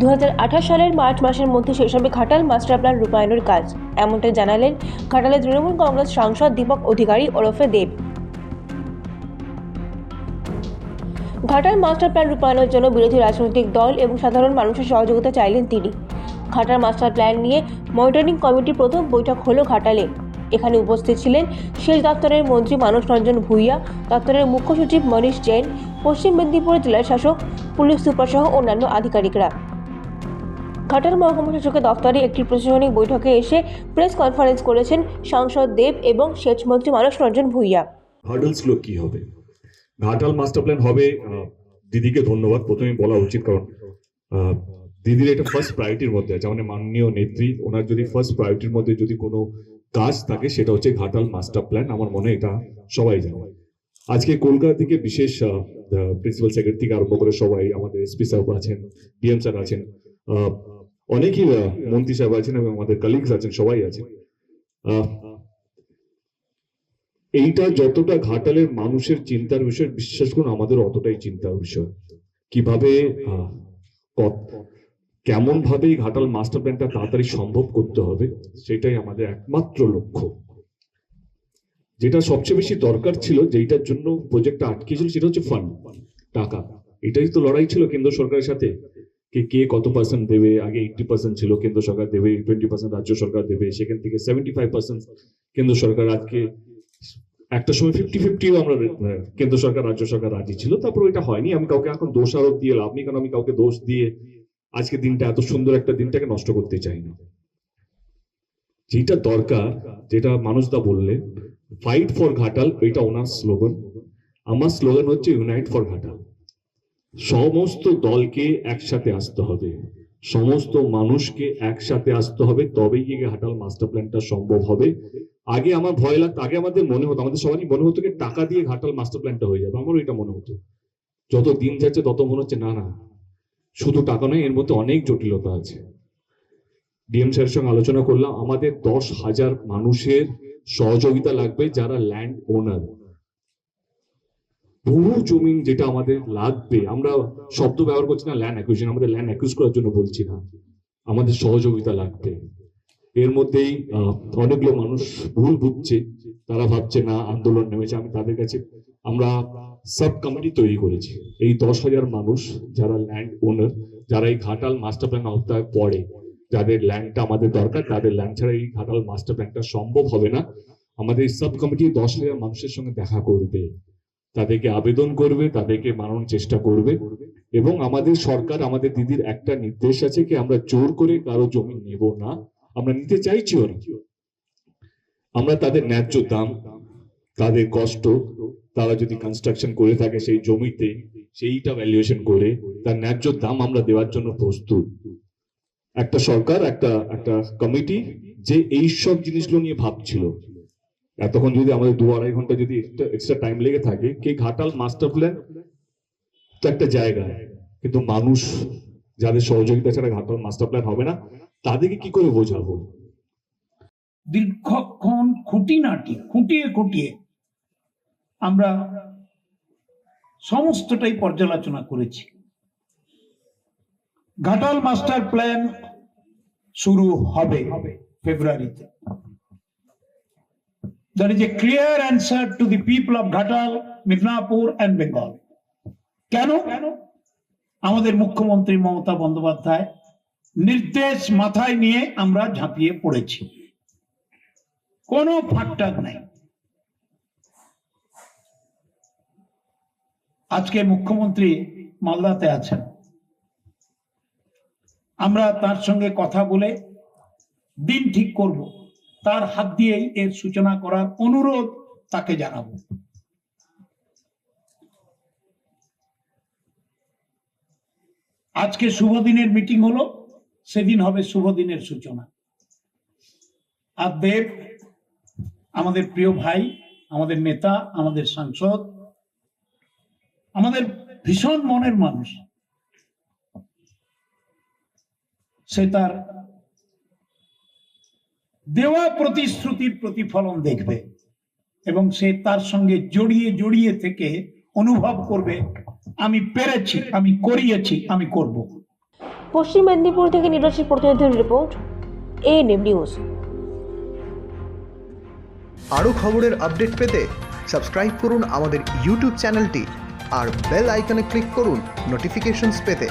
দু সালের মার্চ মাসের মধ্যে শেষ হবে ঘাটাল মাস্টার প্ল্যান রূপায়ণের কাজ। এমনটাই জানালেন ঘাটালের তৃণমূল কংগ্রেস সাংসদ দীপক অধিকারী ওরফে দেব। ঘাটাল মাস্টার প্ল্যান রূপায়ণের জন্য বিরোধী রাজনৈতিক দল এবং সাধারণ মানুষের সহযোগিতা চাইলেন তিনি। ঘাটাল মাস্টার প্ল্যান নিয়ে মনিটরিং কমিটির প্রথম বৈঠক হলো ঘাটালে। এখানে উপস্থিত ছিলেন সেচ দপ্তরের মন্ত্রী মানস রঞ্জন ভূঁইয়া, দপ্তরের মুখ্য সচিব মনীষ জৈন, পশ্চিম মেদিনীপুর জেলার শাসক, পুলিশ সুপার সহ অন্যান্য আধিকারিকরা। ঘাটাল মহকুমা শাসকের দপ্তরে একটি প্রশাসনিক বৈঠকে এসে প্রেস কনফারেন্স করেছেন সাংসদ দেব এবং সেচ মন্ত্রী মানস রঞ্জন ভূঁইয়া। হার্ডলসগুলো কি হবে? ঘাটাল মাস্টার প্ল্যান হবে দিদিকে ধন্যবাদ। প্রথমে বলা উচিত, কারণ দিদির এটা ফার্স্ট প্রায়োরিটির মধ্যে আছে। আমাদের মাননীয় নেত্রী, ওনার যদি ফার্স্ট প্রায়োরিটির মধ্যে যদি কোনো কাজ থাকে, সেটা হচ্ছে ঘাটাল মাস্টার প্ল্যান। আমার মনে এটা সবাই জানে। আজকে কলকাতা থেকে বিশেষ প্রিন্সিপাল সেক্রেটারি থেকে আরম্ভ করে সবাই আমাদের এসপি সাহেব আছেন ডিএম স্যার আছেন অনেকেই মন্ত্রী সাহেব আছেন এবং আমাদের কালিগস আছেন সবাই আহ, এইটা যতটা ঘাটালের মানুষের চিন্তার বিষয় বিশ্বাস করুন আমাদের অতটাই চিন্তার বিষয়। কীভাবে কেমন ভাবে ঘাটাল মাস্টার প্ল্যানটা তাড়াতাড়ি সম্ভব করতে হবে সেটাই আমাদের একমাত্র লক্ষ্য। যেটা সবচেয়ে বেশি দরকার ছিল যেটার জন্য প্রজেক্টটা আটকে ছিল সেটা হচ্ছে ফান্ড টাকা। এটাই তো লড়াই ছিল কেন্দ্র সরকারের সাথে। কে কে কত পার্সেন্ট দেবে? আগে এইটটি পার্সেন্ট ছিল, কেন্দ্র সরকার দেবে টোয়েন্টি পার্সেন্ট রাজ্য সরকার দেবে, সেখান থেকে সেভেন্টি ফাইভ পার্সেন্ট কেন্দ্র সরকার আজকে একটা সময় ফিফটি ফিফটিও আমরা কেন্দ্র সরকার, রাজ্য সরকার রাজি ছিল, তারপর ওইটা হয়নি। আমি কাউকে এখন দোষ আরোপ দিয়ে লাভ নেই, কারণ আমি কাউকে দোষ দিয়ে আজকে দিনটা, এত সুন্দর একটা দিনটাকে নষ্ট করতে চাই না। যেটা দরকার, যেটা মানুষদা বললে ফাইট ফর ঘাটাল, এটা ওনার স্লোগান আমার স্লোগান হচ্ছে ইউনাইট ফর ঘাটাল। সমস্ত দলকে একসাথে আসতে হবে। সমস্ত মানুষকে একসাথে আসতে হবে, তবেই গিয়ে ঘাটাল মাস্টার প্ল্যানটা সম্ভব হবে। আগে আমার ভয় লাগতো আগে আমাদের মনে হতো, আমাদের সবারই মনে হতো টাকা দিয়ে ঘাটাল মাস্টার প্ল্যানটা হয়ে যাবে, আমারও এটা মনে হতো। যত দিন যাচ্ছে, তত মনে হচ্ছে, না না, শুধু টাকা নয়, এর মধ্যে অনেক জটিলতা আছে। ডিএম স্যারের সঙ্গে আলোচনা করলাম, আমাদের দশ হাজার মানুষের সহযোগিতা লাগবে যারা ল্যান্ড ওনার বহু জমিন যেটা আমাদের লাগবে, আমরা শব্দ ব্যবহার করছি না ল্যান্ড অ্যাকুইজিশন আমাদের ল্যান্ড অ্যাকুইজ করার জন্য বলছি না। আমাদের সহযোগিতা লাগবে। এর মধ্যেই অনেকগুলো মানুষ ভুল বুঝছে, তারা ভাবছে, না, আন্দোলন নেমেছে। আমি তাদের কাছে, আমরা সাব কমিটি তৈরি করেছি। এই দশ হাজার মানুষ যারা ল্যান্ড ওনার যারা এই ঘাটাল মাস্টার প্ল্যান আওতায় পড়ে, যাদের ল্যান্ডটা আমাদের দরকার, তাদের ল্যান্ড ছাড়া এই ঘাটাল মাস্টার প্ল্যানটা সম্ভব হবে না। আমাদের সাব কমিটি দশ হাজার মানুষের সঙ্গে দেখা করবে। তাদেরকে আবেদন করবে, তাদেরকে মানানোর চেষ্টা করবে এবং আমাদের সরকার, আমাদের দিদির একটা নির্দেশ আছে কি আমরা জোর করে কারও জমি নেব না। আমরা নিতে চাইছিও না আমরা তাদের ন্যায্য দাম, তাদের কষ্ট, তারা যদি কনস্ট্রাকশন করে থাকে সেই জমিতে, সেইটা ভ্যালুয়েশন করে তার ন্যায্য দাম আমরা দেওয়ার জন্য প্রস্তুত। একটা সরকার, একটা একটা কমিটি যে এই সব জিনিসগুলো নিয়ে ভাবছিল। এতক্ষণ যদি আমাদের দু আড়াই ঘণ্টা যদি এক্সট্রা টাইম লেগে থাকে, কি ঘাটাল মাস্টার প্ল্যান তো একটা জায়গা। কিন্তু মানুষ যাদের সহযোগিতা ছাড়া ঘাটাল মাস্টার প্ল্যান হবে না, তাদেরকে কি করে বোঝাবো? দীর্ঘক্ষণ খুঁটিনাটি, খুঁটিয়ে খুঁটিয়ে আমরা সমস্তটাই পর্যালোচনা করেছি। ঘাটাল মাস্টার প্ল্যান শুরু হবে ফেব্রুয়ারিতে। There is a clear answer to the people of Ghatal, Midnapur and Bengal. কেন? আমাদের মুখ্যমন্ত্রী মমতা বন্দ্যোপাধ্যায় নির্দেশ মাথায় নিয়ে আমরা ঝাঁপিয়ে পড়েছি। কোনো ফাটটাক নাই। আজকে মুখ্যমন্ত্রী মালদাতে আছেন। আমরা তার সঙ্গে কথা বলে দিন ঠিক করব। তার হাত দিয়েই এর সূচনা করার অনুরোধ তাকে জানাব। আজকে শুভ দিনের মিটিং হলো, সেদিন হবে শুভ দিনের সূচনা। আর দেব, আমাদের প্রিয় ভাই, আমাদের নেতা, আমাদের সাংসদ, আমাদের ভীষণ মনের মানুষ, সে তার দেওয়া প্রতিশ্রুতির প্রতিফলন দেখবে এবং সে তার সঙ্গে জড়িয়ে জড়িয়ে থেকে অনুভব করবে আমি পেরেছি আমি করিয়েছি আমি করব। পশ্চিম মেদিনীপুর থেকে নিরজিত প্রতিনিধির রিপোর্ট এএনএম নিউজ আরও খবরের আপডেট পেতে সাবস্ক্রাইব করুন আমাদের ইউটিউব চ্যানেলটি আর বেল আইকনে ক্লিক করুন নোটিফিকেশনস পেতে।